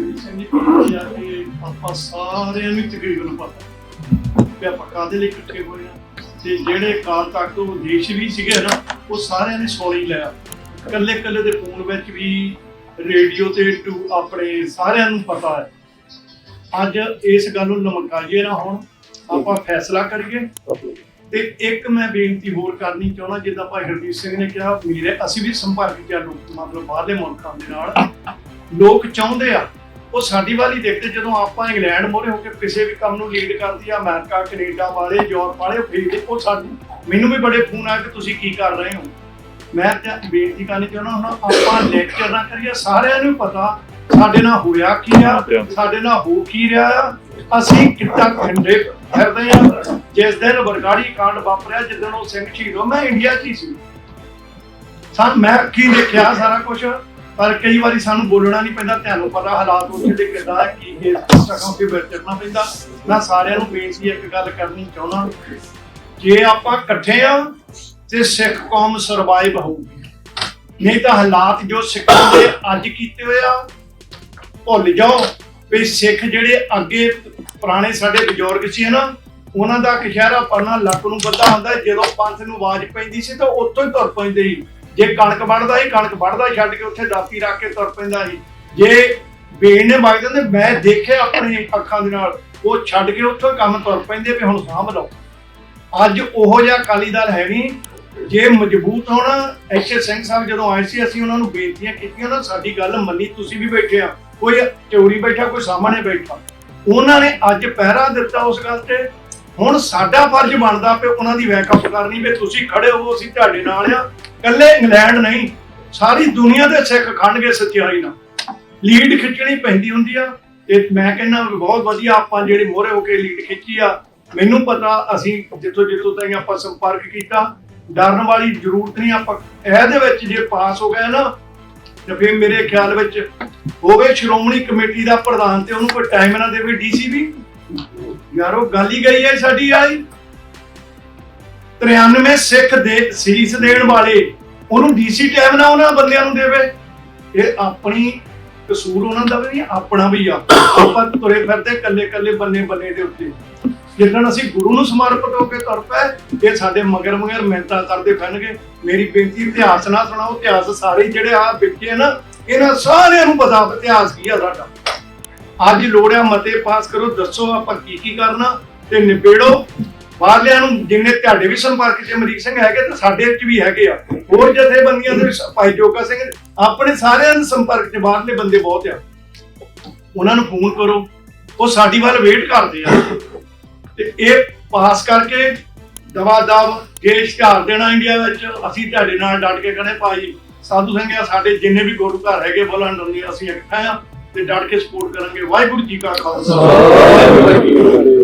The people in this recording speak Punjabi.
ਮੇਰੀ ਸੰਗੀ ਕੀ ਆ ਕਿ ਆਪਾਂ ਸਾਰਿਆਂ ਨੂੰ ਤਕਰੀਬਨ ਪਤਾ ਕਿ ਆਪਾਂ ਕਾਹਦੇ ਲਈ ਇਕੱਠੇ ਹੋਏ ਆ। ਤੇ ਜਿਹੜੇ ਕਾਲ ਤੱਕ ਤੋਂ ਦੇਸ਼ ਵੀ ਸੀਗੇ ਨਾ, ਉਹ ਸਾਰਿਆਂ ਨੇ ਸੁਣ ਲਿਆ। ਕੱਲੇ ਕੱਲੇ ਦੇ ਫੋਨ ਵਿੱਚ ਵੀ ਰੇਡੀਓ ਤੇ ਟੂ ਆਪਣੇ ਸਾਰਿਆਂ ਨੂੰ ਪਤਾ ਹੈ। ਅੱਜ ਇਸ ਗੱਲ ਨੂੰ ਲਮਕਾਈਏ ਨਾ ਹੁਣ, ਆਪਾਂ ਫੈਸਲਾ ਕਰੀਏ। ਤੇ ਇੱਕ ਮੈਂ ਬੇਨਤੀ ਹੋਰ ਕਰਨੀ ਚਾਹੁੰਦਾ, ਜਿੱਦਾਂ ਭਾਈ ਹਰਦੀਪ ਸਿੰਘ ਨੇ ਕਿਹਾ, ਮੇਰੇ ਅਸੀਂ ਵੀ ਸੰਪਰਕ ਕਿਆ ਲੋਕ ਮਤਲਬ ਬਾਹਰਲੇ ਮੁਲਕਾਂ ਦੇ ਨਾਲ ਲੋਕ ਚਾਹੁੰਦੇ ਆ ਉਹ ਸਾਡੀ ਵਾਲੀ ਦੇਖਦੇ ਜਦੋਂ ਆਪਾਂ ਇੰਗਲੈਂਡ ਮੋਰੇ ਹੋ ਕੇ ਕਿਸੇ ਵੀ ਕੰਮ ਨੂੰ ਲੀਡ ਕਰਦੀ ਆ ਅਮਰੀਕਾ ਕੈਨੇਡਾ ਵਾਲੇ ਯੂਰਪ ਵਾਲੇ ਖਰੀਦਦੇ ਉਹ ਸਾਨੂੰ ਮੈਨੂੰ ਵੀ ਬੜੇ ਫੋਨ ਆਏ ਕਿ ਤੁਸੀਂ ਕੀ ਕਰ ਰਹੇ ਹੋ। ਮੈਂ ਤਾਂ ਬੇਨਤੀ ਕਰਨੀ ਚਾਹੁੰਦਾ ਹੁਣ ਆਪਾਂ ਲੈਕਚਰ ਨਾ ਕਰੀਏ ਸਾਰਿਆਂ ਨੂੰ ਪਤਾ ਸਾਡੇ ਨਾਲ ਹੋਇਆ ਕੀ ਆ ਸਾਡੇ ਨਾਲ ਹੋ ਕੀ ਰਿਹਾ ਆ। ਅਸੀਂ ਕਿੱਦਾਂ ਖੰਡੇ ਫਿਰਦੇ ਆ ਜਿਸ ਦਿਨ ਵਰਗਾੜੀ ਕਾਂਡ ਵਾਪਰਿਆ ਜਿੱਦਣ ਉਹ ਸਿੰਘ ਸ਼ਹੀਦ ਹੋ ਮੈਂ ਇੰਡੀਆ 'ਚ ਹੀ ਸੀ। ਸਾਨ ਮੈਂ ਕੀ ਦੇਖਿਆ ਸਾਰਾ ਕੁਝ ਪਰ ਕਈ ਵਾਰੀ ਸਾਨੂੰ ਬੋਲਣਾ ਨਹੀਂ ਪੈਂਦਾ, ਤੁਹਾਨੂੰ ਪਤਾ ਹਾਲਾਤ ਉੱਥੇ ਦੇ ਕਿੱਦਾਂ ਕੀ ਇਸ ਤਰ੍ਹਾਂ ਤੇ ਵਿਚਰਨਾ ਪੈਂਦਾ। ਮੈਂ ਸਾਰਿਆਂ ਨੂੰ ਬੇਨਤੀ ਇੱਕ ਗੱਲ ਕਰਨੀ ਚਾਹੁੰਦਾ। ਜੇ ਆਪਾਂ ਇਕੱਠੇ ਆ ਤੇ ਸਿੱਖ ਕੌਮ ਸਰਵਾਈਵ ਹੋਊਗੀ। ਨਹੀਂ ਤਾਂ ਹਾਲਾਤ ਜੋ ਸਿੱਖਾਂ ਦੇ ਅੱਜ ਕੀਤੇ ਹੋਏ ਆ, ਭੁੱਲ ਜਾਓ ਵੀ ਸਿੱਖ ਜਿਹੜੇ ਅੱਗੇ ਪੁਰਾਣੇ ਸਾਡੇ ਬਜ਼ੁਰਗ ਸੀ ਨਾ ਉਹਨਾਂ ਦਾ ਕਸ਼ਹਿਰਾ ਪਰਨਾ ਲੱਕ ਨੂੰ ਬੱਧਾ ਹੁੰਦਾ, ਜਦੋਂ ਪੰਥ ਨੂੰ ਆਵਾਜ਼ ਪੈਂਦੀ ਸੀ ਤਾਂ ਉੱਥੋਂ ਹੀ ਤੁਰ ਪੈਂਦੇ ਸੀ। ਜੇ ਕਣਕ ਵੱਢਦਾ ਸੀ, ਕਣਕ ਵੱਢਦਾ ਛੱਡ ਕੇ ਉੱਥੇ ਦਾਤੀ ਰੱਖ ਕੇ ਤੁਰ ਪੈਂਦਾ ਸੀ। ਜੇ ਬੇਨ ਨੇ ਵਗਦੇ ਨੇ ਮੈਂ ਦੇਖਿਆ ਆਪਣੀ ਅੱਖਾਂ ਦੇ ਨਾਲ, ਉਹ ਛੱਡ ਕੇ ਉੱਥੋਂ ਕੰਮ ਤੁਰ ਪੈਂਦੇ ਵੀ ਹੁਣ ਸਾਂਭ ਲਓ। ਅੱਜ ਉਹੋ ਜਿਹਾ ਅਕਾਲੀ ਦਲ ਹੈ ਨਹੀਂ, ਜੇ ਮਜ਼ਬੂਤ ਹੋਣਾ, ਐਚ ਸਿੰਘ ਸਾਹਿਬ ਜਦੋਂ ਆਏ ਸੀ, ਅਸੀਂ ਉਹਨਾਂ ਨੂੰ ਬੇਨਤੀਆਂ ਕੀਤੀਆਂ ਨਾ ਸਾਡੀ ਗੱਲ ਮੰਨੀ, ਤੁਸੀਂ ਵੀ ਬੈਠੇ ਆ, ਕੋਈ ਚੋਰੀ ਬੈਠਾ, ਕੋਈ ਸਾਹਮਣੇ ਬੈਠਾ। ਉਹਨਾਂ ਨੇ ਅੱਜ ਪਹਿਰਾ ਦਿੱਤਾ ਉਸ ਗੱਲ ਤੇ ਹੁਣ ਸਾਡਾ ਫਰਜ਼ ਬਣਦਾ ਪਿਆ ਉਹਨਾਂ ਦੀ ਬੈਕਅਪ ਕਰਨੀ ਵੀ ਤੁਸੀਂ ਖੜੇ ਹੋ, ਅਸੀਂ ਤੁਹਾਡੇ ਨਾਲ ਆ। ਇਕੱਲੇ ਇੰਗਲੈਂਡ ਨਹੀਂ, ਸਾਰੀ ਦੁਨੀਆ ਦੇ ਸਿੱਖ ਖੰਡਗੇ ਸੱਚਾਈ ਨਾਲ। ਲੀਡ ਖਿੱਚਣੀ ਪੈਂਦੀ ਹੁੰਦੀ ਆ। ਤੇ ਮੈਂ ਕਹਿੰਦਾ ਬਹੁਤ ਵਧੀਆ ਆਪਾਂ ਜਿਹੜੇ ਮੋਹਰੇ ਹੋ ਕੇ ਲੀਡ ਖਿੱਚੀ ਆ, ਮੈਨੂੰ ਪਤਾ ਅਸੀਂ ਜਿੱਥੋਂ ਜਿੱਥੋਂ ਤਾਈਂ ਆਪਾਂ ਸੰਪਰਕ ਕੀਤਾ, ਡਰਨ ਵਾਲੀ ਜ਼ਰੂਰਤ ਨਹੀਂ ਆਪਾਂ, ਇਹਦੇ ਵਿੱਚ ਜੇ ਪਾਸ ਹੋ ਗਿਆ ਨਾ, ਤੇ ਫਿਰ ਮੇਰੇ ਖਿਆਲ ਵਿੱਚ ਹੋਵੇ ਸ਼੍ਰੋਮਣੀ ਕਮੇਟੀ ਦਾ ਪ੍ਰਧਾਨ ਤੇ ਉਹਨੂੰ ਕੋਈ ਟਾਈਮ ਨਾ ਦੇਵੇ ਡੀਸੀ ਵੀ ਯਾਰੋ ਗੱਲ ਹੀ ਗਈ ਹੈ ਸਾਡੀ ਆਈ 93 ਸਿੱਖ ਦੇ ਸੀਸ ਦੇਣ ਵਾਲੇ, ਉਹਨੂੰ ਡੀਸੀ ਟਾਈਮ ਨਾ ਉਹਨਾਂ ਬੰਦਿਆਂ ਨੂੰ ਦੇਵੇ। ਇਹ ਆਪਣੀ ਕਸੂਰ ਉਹਨਾਂ ਦਾ ਵੀ ਨਹੀਂ, ਆਪਣਾ ਵੀ ਆ। ਆਪਾਂ ਤੁਰੇ ਫਿਰਦੇ ਕੱਲੇ ਕੱਲੇ ਬੰਨੇ ਬੰਨੇ ਦੇ ਉੱਤੇ। ਜਿੱਦਣ ਅਸੀਂ ਗੁਰੂ ਨੂੰ ਸਮਰਪਿਤ ਹੋ ਕੇ ਤੁਰ ਪਏ, ਇਹ ਸਾਡੇ ਮਗਰ ਮਗਰ ਮਿਹਨਤਾਂ ਕਰਦੇ ਫਿਰਨਗੇ। ਮੇਰੀ ਬੇਨਤੀ, ਇਤਿਹਾਸ ਨਾ ਸੁਣਾਓ, ਇਤਿਹਾਸ ਸਾਰੇ ਜਿਹੜੇ ਆ ਵਿੱਚੇ ਨਾ, ਇਹਨਾਂ ਸਾਰਿਆਂ ਨੂੰ ਪਤਾ, ਇਤਿਹਾਸ ਕੀ ਆ ਸਾਡਾ। ਅੱਜ ਲੋੜ ਆ ਮਤੇ ਪਾਸ ਕਰੋ, ਦੱਸੋ ਆਪਾਂ ਕੀ ਕੀ ਕਰਨਾ ਤੇ ਨਿਬੇੜੋ। ਬਾਹਰਲਿਆਂ ਨੂੰ ਜਿੰਨੇ ਤੁਹਾਡੇ ਵੀ ਸੰਪਰਕ 'ਚ ਅਮਰੀਕ ਸਿੰਘ ਹੈਗੇ ਤੇ ਸਾਡੇ 'ਚ ਵੀ ਹੈਗੇ ਆ। ਹੋਰ ਜਥੇਬੰਦੀਆਂ ਦੇ ਵਿੱਚ ਭਾਈ ਜੋਗਾ ਸਿੰਘ, ਆਪਣੇ ਸਾਰਿਆਂ ਦੇ ਸੰਪਰਕ 'ਚ ਬਾਹਰਲੇ ਬੰਦੇ ਬਹੁਤ ਆ। ਉਹਨਾਂ ਨੂੰ ਫੋਨ ਕਰੋ, ਉਹ ਸਾਡੀ ਵੱਲ ਵੇਟ ਕਰਦੇ ਆ। ਤੇ ਇਹ ਪਾਸ ਕਰਕੇ ਦਵਾ ਦਵ ਜੇ ਇਸ਼ਤਿਹਾਰ ਦੇਣਾ ਇੰਡੀਆ ਵਿੱਚ, ਅਸੀਂ ਤੁਹਾਡੇ ਨਾਲ ਡਟ ਕੇ ਕਹਿੰਦੇ ਭਾਈ ਸਾਧੂ ਸਿੰਘ ਆ, ਸਾਡੇ ਜਿੰਨੇ ਵੀ ਗੁਰੂ ਘਰ ਹੈਗੇ ਬੋਲਣ ਨੂੰ ਅਸੀਂ ਇਕੱਠਾ ਆ। ਤੇ ਡਟ ਕੇ ਸਪੋਰਟ ਕਰਾਂਗੇ ਵਾਹਿਗੁਰੂ ਜੀ ਕਾ ਖਾਲਸਾ ਵਾਹਿਗੁਰੂ ਜੀ ਕੀ ਫਤਿਹ।